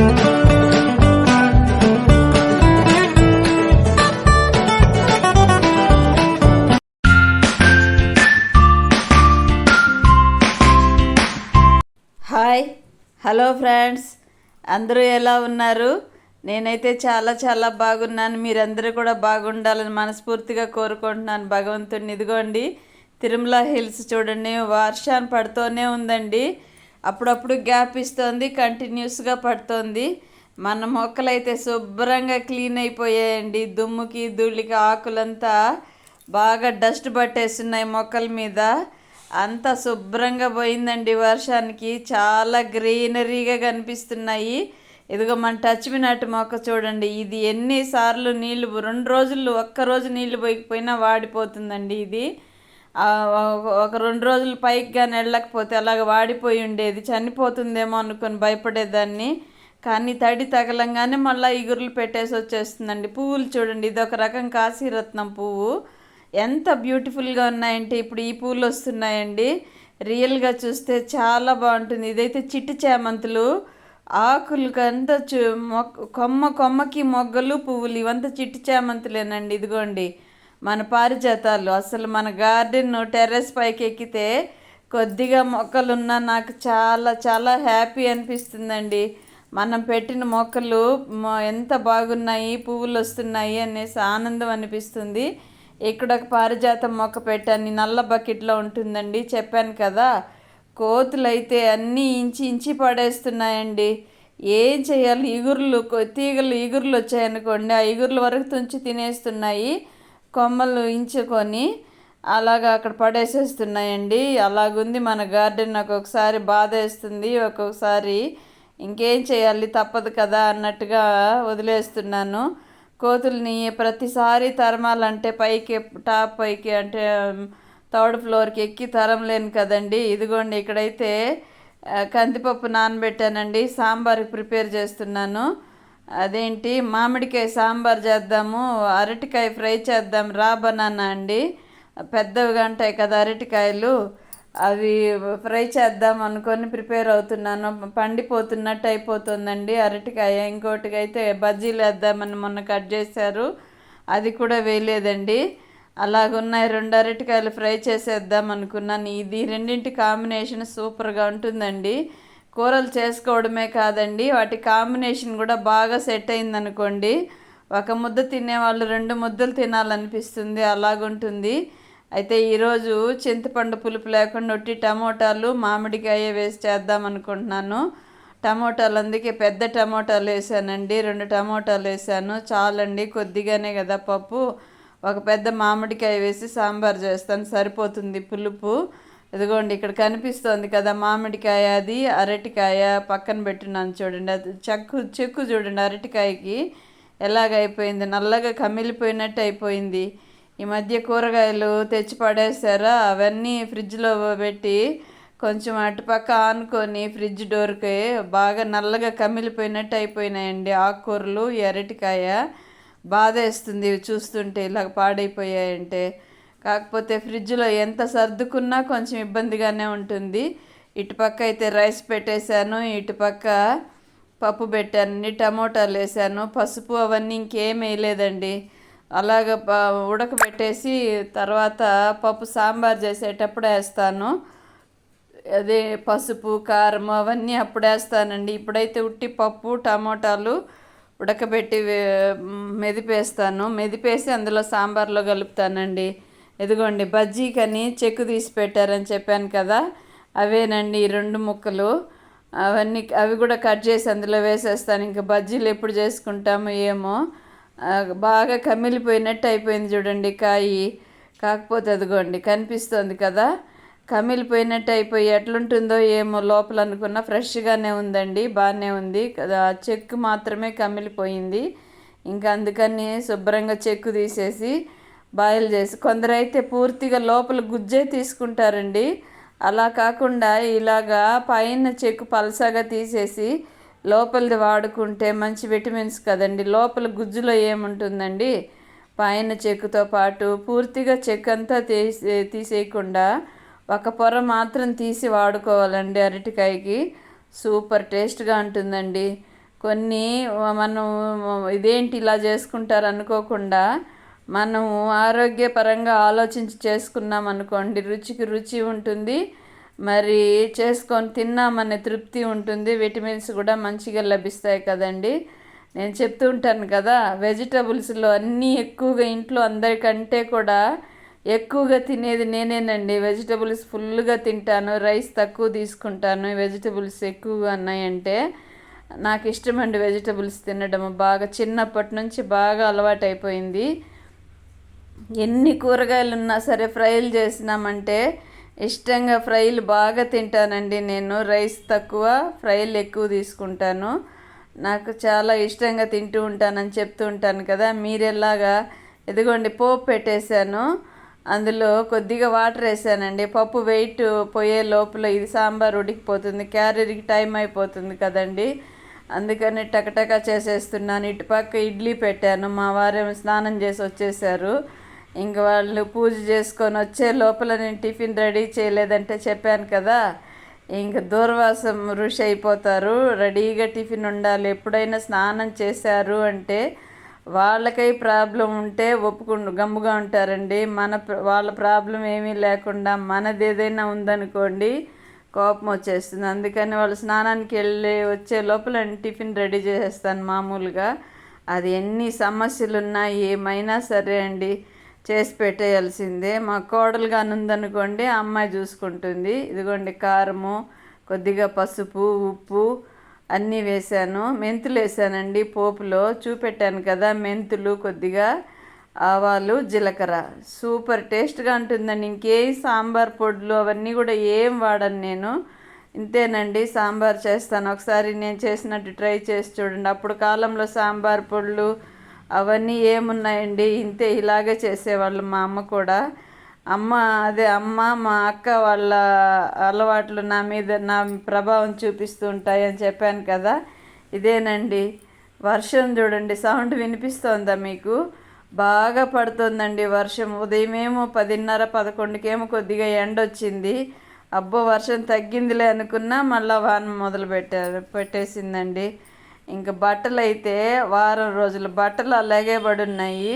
Hi hello friends. అందరూ ఎలా ఉన్నారు? నేనైతే చాలా చాలా బాగున్నాను. మీరందరూ కూడా బాగుండాలని మనస్ఫూర్తిగా కోరుకుంటున్నాను. భగవంతుడిని ఇదిగోండి. తిరుమల హిల్స్ చూడండి. వర్షాన్ని పడుతూనే ఉందండి. అప్పుడప్పుడు గ్యాప్ ఇస్తుంది కంటిన్యూస్గా పడుతోంది. మన మొక్కలైతే శుభ్రంగా క్లీన్ అయిపోయాయండి. దుమ్ముకి ధూళికి ఆకులంతా బాగా డస్ట్ పట్టేస్తున్నాయి మొక్కల మీద. అంతా శుభ్రంగా పోయిందండి వర్షానికి. చాలా గ్రీనరీగా కనిపిస్తున్నాయి. ఇదిగో మన టచ్ మినట్ మొక్క చూడండి. ఇది ఎన్నిసార్లు నీళ్ళు రెండు రోజులు ఒక్క రోజు నీళ్ళు పోయకపోయినా వాడిపోతుందండి ఇది. ఒక- రెండు రోజులు పైకి కానీ వెళ్ళకపోతే అలాగ వాడిపోయి ఉండేది. చనిపోతుందేమో అనుకొని భయపడేదాన్ని. కానీ తడి తగలంగానే మళ్ళీ ఇగురులు పెట్టేసి వచ్చేస్తుందండి. పువ్వులు చూడండి ఇది ఒక రకం కాశీరత్నం పువ్వు. ఎంత బ్యూటిఫుల్గా ఉన్నాయంటే ఇప్పుడు ఈ పూలు వస్తున్నాయండి. రియల్గా చూస్తే చాలా బాగుంటుంది. ఇదైతే చిట్టి చేమంతులు ఆకులకు అంతా చు మొక్క కొమ్మ కొమ్మకి మొగ్గలు పువ్వులు ఇవంతా చిట్టి చేమంతులేనండి. ఇదిగోండి. మన పారిజాతాలు అసలు మన గార్డెన్ టెర్రస్ పైకి ఎక్కితే కొద్దిగా మొక్కలున్నా నాకు చాలా చాలా హ్యాపీ అనిపిస్తుందండి. మనం పెట్టిన మొక్కలు ఎంత బాగున్నాయి పువ్వులు వస్తున్నాయి అనేసి ఆనందం అనిపిస్తుంది. ఇక్కడ ఒక పారిజాతం మొక్క పెట్టాను నల్ల బకెట్లో ఉంటుందండి చెప్పాను కదా. కోతులు అయితే అన్నీ ఇంచి ఇంచి పడేస్తున్నాయండి. ఏం చేయాలి? ఇగుర్లు కొ- తీగలు ఇగుర్లు వచ్చాయనుకోండి ఆ ఇగుర్ల వరకు తుంచి తినేస్తున్నాయి. కొమ్మలు ఇంచుకొని అలాగా అక్కడ పడేసేస్తున్నాయండి. అలాగుంది మన గార్డెన్. ఒక్కొక్కసారి బాధ వేస్తుంది ఒక్కొక్కసారి ఇంకేం చేయాలి? తప్పదు కదా అన్నట్టుగా వదిలేస్తున్నాను. కోతుల్ని ప్రతిసారి తరమాలంటే పైకి టాప్ పైకి అంటే థర్డ్ ఫ్లోర్కి ఎక్కి తరంలేను కదండి. ఇదిగోండి ఇక్కడైతే కందిపప్పు నానబెట్టానండి. సాంబార్కి ప్రిపేర్ చేస్తున్నాను. అదేంటి? మామిడికాయ సాంబార్ చేద్దాము అరటికాయ ఫ్రై చేద్దాం రా బనానా అండి. పెద్దవిగా ఉంటాయి కదా అరటికాయలు. అవి ఫ్రై చేద్దాం అనుకొని ప్రిపేర్ అవుతున్నాను. పండిపోతున్నట్టు అయిపోతుందండి అరటికాయ. ఇంకోటికి అయితే బజ్జీలు వేద్దామని మొన్న కట్ చేశారు. అది కూడా వేయలేదండి. అలాగున్నాయి. రెండు అరటికాయలు ఫ్రై చేసేద్దాం అనుకున్నాను. ఇది రెండింటి కాంబినేషన్ సూపర్గా ఉంటుందండి. కూరలు చేసుకోవడమే కాదండి. వాటి కాంబినేషన్ కూడా బాగా సెట్ అయిందనుకోండి. ఒక ముద్ద తినేవాళ్ళు రెండు ముద్దలు తినాలనిపిస్తుంది. అలాగుంటుంది. అయితే ఈరోజు చింతపండు పులుపు లేకుండా ఒట్టి టమోటాలు మామిడికాయ వేసి చేద్దాం అనుకుంటున్నాను టమోటాలు అందుకే పెద్ద టమోటాలు వేసానండి. రెండు టమోటాలు వేసాను. చాలండి కొద్దిగానే కదా పప్పు. ఒక పెద్ద మామిడికాయ వేసి సాంబార్ చేస్తాను. సరిపోతుంది పులుపు. ఇదిగోండి ఇక్కడ కనిపిస్తోంది కదా మామిడికాయ అది అరటికాయ పక్కన పెట్టున్నాను చూడండి. అది చెక్కు చెక్కు చూడండి అరటికాయకి. ఎలాగైపోయింది? నల్లగా కమిలిపోయినట్టు అయిపోయింది. ఈ మధ్య కూరగాయలు తెచ్చి పడేసారా అవన్నీ ఫ్రిడ్జ్లో పెట్టి కొంచెం అటుపక్క ఆనుకొని ఫ్రిడ్జ్ డోర్కి బాగా నల్లగా కమిలిపోయినట్టు అయిపోయినాయండి ఆకుకూరలు ఈ అరటికాయ. బాధ వేస్తుంది చూస్తుంటే ఇలా పాడైపోయాయంటే. కాకపోతే ఫ్రిడ్జ్లో ఎంత సర్దుకున్నా కొంచెం ఇబ్బందిగానే ఉంటుంది. ఇటుపక్క అయితే రైస్ పెట్టేశాను ఇటుపక్క పప్పు పెట్టాను టమోటాలు వేసాను పసుపు అవన్నీ ఇంకేం వేయలేదండి. అలాగ ఉడకబెట్టేసి తర్వాత పప్పు సాంబార్ చేసేటప్పుడు వేస్తాను. అదే పసుపు కారం అవన్నీ అప్పుడు వేస్తానండి. ఇప్పుడైతే ఉట్టి పప్పు టమోటాలు ఉడకబెట్టి మెదిపేస్తాను. మెదిపేసి అందులో సాంబార్లో కలుపుతానండి. ఇదిగోండి బజ్జీకని చెక్కు తీసి పెట్టారని చెప్పాను కదా అవేనండి ఈ రెండు ముక్కలు. అవన్నీ అవి కూడా కట్ చేసి అందులో వేసేస్తాను. ఇంకా బజ్జీలు ఎప్పుడు చేసుకుంటామో ఏమో. బాగా కమిలిపోయినట్టు అయిపోయింది చూడండి కాయి. కాకపోతే అదిగోండి కనిపిస్తుంది కదా. కమిలిపోయినట్టు అయిపోయి ఎట్లుంటుందో ఏమో లోపల అనుకున్న ఫ్రెష్గానే ఉందండి బాగానే ఉంది. కదా చెక్కు మాత్రమే కమిలిపోయింది. ఇంకా అందుకని శుభ్రంగా చెక్కు తీసేసి బాయిల్ చేసి కొందరైతే పూర్తిగా లోపల గుజ్జే తీసుకుంటారండి. అలా కాకుండా ఇలాగా పైన చెక్కు పలసగా తీసేసి లోపలిది వాడుకుంటే మంచి విటమిన్స్ కదండి. లోపల గుజ్జులో ఏముంటుందండి? పైన చెక్కుతో పాటు పూర్తిగా చెక్ అంతా తీసే తీసేయకుండా ఒక పొర మాత్రం తీసి వాడుకోవాలండి అరటికాయకి. సూపర్ టేస్ట్గా ఉంటుందండి. కొన్ని మనం ఇదేంటి ఇలా చేసుకుంటారు అనుకోకుండా మనము ఆరోగ్యపరంగా ఆలోచించి చేసుకున్నాం అనుకోండి రుచికి రుచి ఉంటుంది. మరి చేసుకొని తిన్నామనే తృప్తి ఉంటుంది. విటమిన్స్ కూడా మంచిగా లభిస్తాయి కదండి. నేను చెప్తూ ఉంటాను కదా వెజిటబుల్స్లో అన్నీ ఎక్కువగా ఇంట్లో అందరికంటే కూడా ఎక్కువగా తినేది నేనేనండి. వెజిటబుల్స్ ఫుల్గా తింటాను రైస్ తక్కువ తీసుకుంటాను. వెజిటబుల్స్ ఎక్కువగా ఉన్నాయంటే నాకు ఇష్టమండి వెజిటబుల్స్ తినడం బాగా చిన్నప్పటి నుంచి బాగా అలవాటైపోయింది. ఎన్ని కూరగాయలు ఉన్నా సరే ఫ్రైలు చేసినామంటే ఇష్టంగా ఫ్రైలు బాగా తింటానండి నేను. రైస్ తక్కువ ఫ్రైలు ఎక్కువ తీసుకుంటాను. నాకు చాలా ఇష్టంగా తింటూ ఉంటానని చెప్తూ ఉంటాను కదా. మీరెలాగా? ఇదిగోండి పోపు పెట్టేశాను. అందులో కొద్దిగా వాటర్ వేసానండి. పప్పు వెయిట్ పోయే లోపల ఇది సాంబార్ ఉడికిపోతుంది. క్యారీకి టైం అయిపోతుంది కదండి. అందుకని టకటక చేసేస్తున్నాను. ఇటుపక్క ఇడ్లీ పెట్టాను. మా వారేమో స్నానం చేసి వచ్చేసారు. ఇంక వాళ్ళు పూజ చేసుకొని వచ్చే లోపల నేను టిఫిన్ రెడీ చేయలేదంటే చెప్పాను కదా. ఇంక దూర్వాసం ఋషి అయిపోతారు. రెడీగా టిఫిన్ ఉండాలి. ఎప్పుడైనా స్నానం చేశారు అంటే వాళ్ళకై ప్రాబ్లం ఉంటే ఒప్పుకుండు గమ్ముగా ఉంటారండి. మన వాళ్ళ ప్రాబ్లం ఏమీ లేకుండా మనది ఏదైనా ఉందనుకోండి కోపం వచ్చేస్తుంది. అందుకని వాళ్ళు స్నానానికి వెళ్ళి వచ్చే లోపల టిఫిన్ రెడీ చేసేస్తాను మామూలుగా. అది ఎన్ని సమస్యలు ఉన్నా ఏమైనా సరే అండి. చేసి పెట్టేయాల్సిందే. మా కోడలుగా ఉందనుకోండి అమ్మాయి చూసుకుంటుంది. ఇదిగోండి కారము కొద్దిగా పసుపు ఉప్పు అన్నీ వేసాను మెంతులు వేసానండి పోపులో. చూపెట్టాను కదా మెంతులు కొద్దిగా ఆవాలు జీలకర్ర. సూపర్ టేస్ట్గా ఉంటుందండి. ఇంకే సాంబార్ పొడులు అవన్నీ కూడా ఏం వాడను నేను. ఇంతేనండి సాంబార్ చేస్తాను. ఒకసారి నేను చేసినట్టు ట్రై చేసి చూడండి. అప్పుడు కాలంలో సాంబార్ పొడులు అవన్నీ ఏమున్నాయండి? ఇంతే ఇలాగే చేసేవాళ్ళు మా అమ్మ కూడా. అమ్మ అదే అమ్మ మా అక్క వాళ్ళ అలవాట్లు నా మీద నా ప్రభావం చూపిస్తూ ఉంటాయి అని చెప్పాను కదా. ఇదేనండి. వర్షం చూడండి సౌండ్ వినిపిస్తోందా మీకు? బాగా పడుతుందండి వర్షం. ఉదయమేమో పదిన్నర పదకొండుకేమో కొద్దిగా ఎండ వచ్చింది అబ్బో వర్షం తగ్గిందిలే అనుకున్నా మళ్ళీ వాన మొదలు పెట్టారు పెట్టేసిందండి. ఇంకా బట్టలు అయితే వారం రోజులు బట్టలు అలాగే పడి ఉన్నాయి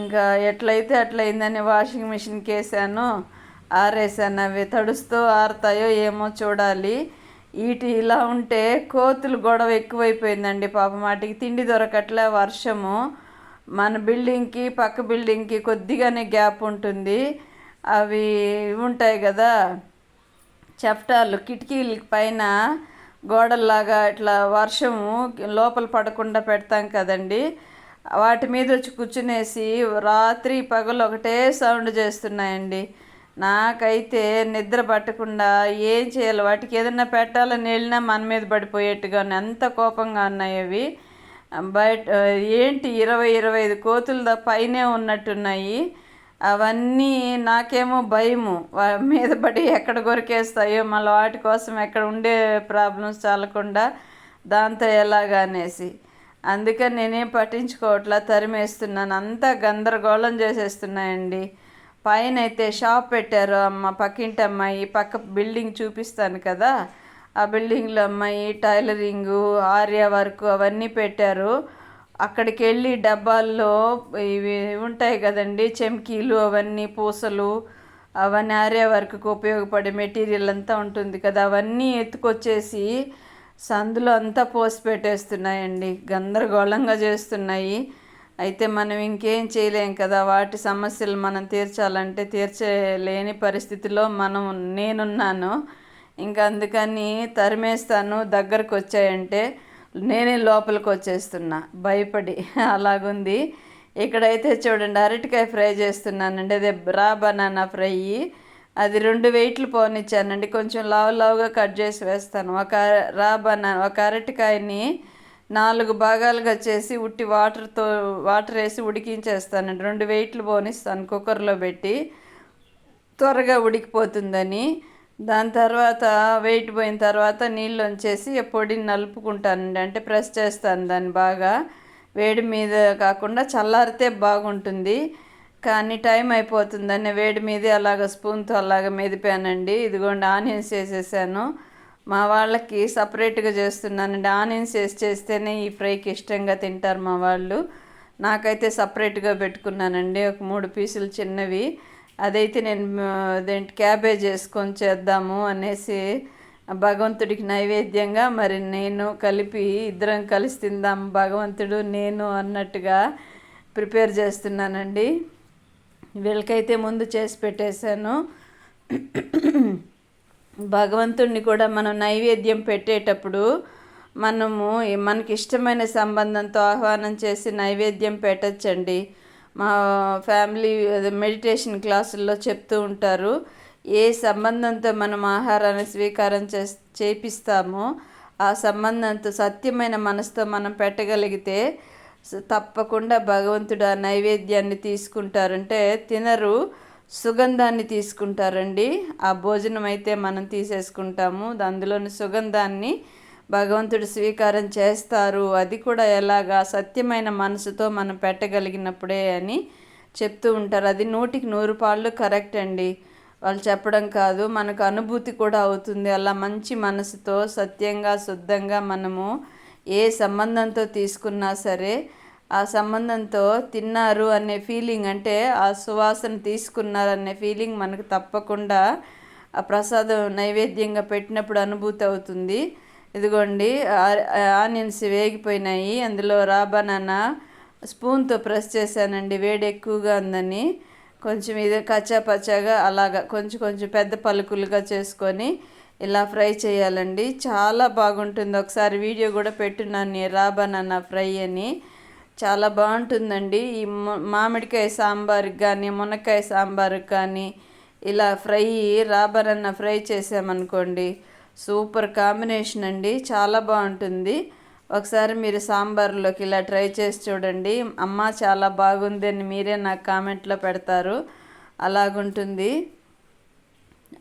ఇంకా ఎట్లయితే అట్లయిందని వాషింగ్ మిషన్కి వేసాను ఆరేసాను. అవి తడుస్తూ ఆరుతాయో ఏమో చూడాలి. వీటి ఇలా ఉంటే కోతులు గొడవ ఎక్కువైపోయిందండి పాపం. వాటికి తిండి దొరకట్లే వర్షము. మన బిల్డింగ్కి పక్క బిల్డింగ్కి కొద్దిగానే గ్యాప్ ఉంటుంది. అవి ఉంటాయి కదా చెప్టాలు కిటికీల పైన గోడల్లాగా ఇట్లా వర్షము లోపల పడకుండా పెడతాం కదండి. వాటి మీద వచ్చి కూర్చునేసి రాత్రి పగలు ఒకటే సౌండ్ చేస్తున్నాయండి. నాకైతే నిద్ర పట్టకుండా ఏం చేయాలి వాటికి ఏదైనా పెట్టాలని వెళ్ళినా మన మీద పడిపోయేట్టుగా ఎంత కోపంగా ఉన్నాయి అవి. బయట ఏంటి ఇరవై ఇరవై ఐదు కోతులు పైనే ఉన్నట్టున్నాయి. అవన్నీ నాకేమో భయము. మీద పడి ఎక్కడ కొరికేస్తాయో మళ్ళీ వాటి కోసం ఎక్కడ ఉండే ప్రాబ్లమ్స్ చాలకుండా దాంతో ఎలాగనేసి అందుకని నేనేం పట్టించుకోవట్లా తరిమేస్తున్నాను. అంతా గందరగోళం చేసేస్తున్నాయండి. పైన అయితే షాప్ పెట్టారు అమ్మ పక్కింటి అమ్మాయి పక్క బిల్డింగ్ చూపిస్తాను కదా. ఆ బిల్డింగ్లో అమ్మాయి టైలరింగు ఆర్య వర్క్ అవన్నీ పెట్టారు. అక్కడికి వెళ్ళి డబ్బాల్లో ఇవి ఉంటాయి కదండి చెమ్కీలు అవన్నీ పూసలు అవన్నీ ఆరే వర్క్కి ఉపయోగపడే మెటీరియల్ అంతా ఉంటుంది కదా అవన్నీ ఎత్తుకొచ్చేసి సందులో అంతా పోసి పెట్టేస్తున్నాయండి గందరగోళంగా చేస్తున్నాయి. అయితే మనం ఇంకేం చేయలేం కదా వాటి సమస్యలు మనం తీర్చాలంటే తీర్చలేని పరిస్థితిలో మనం నేనున్నాను. ఇంకా అందుకని తరిమేస్తాను దగ్గరకు వచ్చాయంటే నేనే లోపలికి వచ్చేస్తున్నా. భయపడి. అలాగుంది. ఇక్కడైతే చూడండి అరటికాయ ఫ్రై చేస్తున్నానండి. అదే రా బనానా ఫ్రై. అది రెండు వెయిట్లు పోనిచ్చానండి. కొంచెం లావు లావుగా కట్ చేసి వేస్తాను. ఒక రా బనానా ఒక అరటికాయని నాలుగు భాగాలుగా చేసి ఉట్టి వాటర్తో వాటర్ వేసి ఉడికించేస్తానండి. రెండు వెయిట్లు పోనిస్తాను కుక్కర్లో పెట్టి. త్వరగా ఉడికిపోతుందని. దాని తర్వాత వెయిట్ పోయిన తర్వాత నీళ్ళు వచ్చేసి పొడిని నలుపుకుంటానండి. అంటే ప్రెస్ చేస్తాను దాన్ని బాగా. వేడి మీద కాకుండా చల్లారితే బాగుంటుంది. కానీ టైం అయిపోతుందని వేడి మీదే అలాగ స్పూన్తో అలాగ మెదిపానండి. ఇదిగోండి ఆనియన్స్ వేసేసాను. మా వాళ్ళకి సపరేట్గా చేస్తున్నానండి. ఆనియన్స్ వేసి చేస్తేనే ఈ ఫ్రైకి ఇష్టంగా తింటారు మా వాళ్ళు. నాకైతే సపరేట్గా పెట్టుకున్నానండి. ఒక మూడు పీసులు చిన్నవి. అదైతే నేను అదేంటి క్యాబేజ్ వేసుకొని చేద్దాము అనేసి భగవంతుడికి నైవేద్యంగా మరి నేను కలిపి ఇద్దరం కలిసి తిందాం భగవంతుడు నేను అన్నట్టుగా ప్రిపేర్ చేస్తున్నానండి. వీళ్ళకైతే ముందు చేసి పెట్టేశాను. భగవంతుడిని కూడా మనం నైవేద్యం పెట్టేటప్పుడు మనము మనకి ఇష్టమైన సంబంధంతో ఆహ్వానం చేసి నైవేద్యం పెట్టచ్చండి. మా ఫ్యామిలీ మెడిటేషన్ క్లాసుల్లో చెప్తూ ఉంటారు. ఏ సంబంధంతో మనం ఆహారాన్ని స్వీకారం చే చేపిస్తామో ఆ సంబంధంతో సత్యమైన మనసుతో మనం పెట్టగలిగితే తప్పకుండా భగవంతుడు ఆ నైవేద్యాన్ని తీసుకుంటారంటే తినరు సుగంధాన్ని తీసుకుంటారండి. ఆ భోజనం అయితే మనం తీసేసుకుంటాము. అందులోని సుగంధాన్ని భగవంతుడు స్వీకారం చేస్తారు. అది కూడా ఎలాగా సత్యమైన మనసుతో మనం పెట్టగలిగినప్పుడే అని చెప్తూ ఉంటారు. అది నూటికి నూరు పాళ్ళు కరెక్ట్ అండి. వాళ్ళు చెప్పడం కాదు మనకు అనుభూతి కూడా అవుతుంది. అలా మంచి మనసుతో సత్యంగా శుద్ధంగా మనము ఏ సంబంధంతో తీసుకున్నా సరే ఆ సంబంధంతో తిన్నారు అనే ఫీలింగ్ అంటే ఆ సువాసన తీసుకున్నారు అనే ఫీలింగ్ మనకు తప్పకుండా ఆ ప్రసాదం నైవేద్యంగా పెట్టినప్పుడు అనుభూతి అవుతుంది. ఇదిగోండి ఆనియన్స్ వేగిపోయినాయి అందులో రాబానాన్న స్పూన్తో ప్రెస్ చేశానండి వేడి ఎక్కువగా ఉందని. కొంచెం ఇది కచ్చా పచ్చాగా అలాగా కొంచెం కొంచెం పెద్ద పలుకులుగా చేసుకొని ఇలా ఫ్రై చేయాలండి. చాలా బాగుంటుంది. ఒకసారి వీడియో కూడా పెట్టున్నాను రాబానాన్న ఫ్రై అని. చాలా బాగుంటుందండి. ఈ మామిడికాయ సాంబార్కి కానీ మునక్కాయ సాంబార్కి కానీ ఇలా ఫ్రై రాబరన్న ఫ్రై చేసామనుకోండి సూపర్ కాంబినేషన్ అండి చాలా బాగుంటుంది. ఒకసారి మీరు సాంబార్లోకి ఇలా ట్రై చేసి చూడండి. అమ్మ చాలా బాగుంది అని మీరే నాకు కామెంట్లో పెడతారు. అలాగుంటుంది.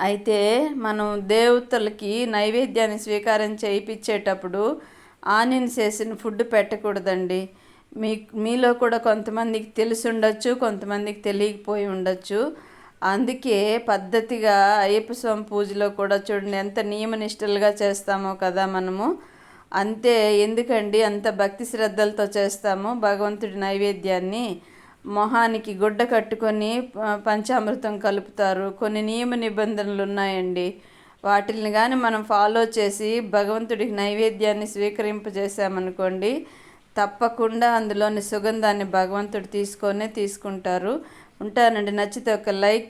అయితే మనం దేవతలకి నైవేద్యాన్ని స్వీకారం చేయించేటప్పుడు ఆనియన్స్ వేసిన ఫుడ్ పెట్టకూడదండి. మీ మీలో కూడా కొంతమందికి తెలిసి ఉండొచ్చు కొంతమందికి తెలియకపోయి ఉండొచ్చు. అందుకే పద్ధతిగా అయ్యప్ప స్వామి పూజలో కూడా చూడండి ఎంత నియమనిష్టలుగా చేస్తామో కదా మనము. అంతే ఎందుకండి అంత భక్తి శ్రద్ధలతో చేస్తాము భగవంతుడి నైవేద్యాన్ని. మొహానికి గుడ్డ కట్టుకొని పంచామృతం కలుపుతారు. కొన్ని నియమ నిబంధనలు ఉన్నాయండి. వాటిని కానీ మనం ఫాలో చేసి భగవంతుడికి నైవేద్యాన్ని స్వీకరింపజేసామనుకోండి తప్పకుండా అందులోని సుగంధాన్ని భగవంతుడు తీసుకొనే తీసుకుంటారు. ఉంటానండి నచ్చితే ఒక లైక్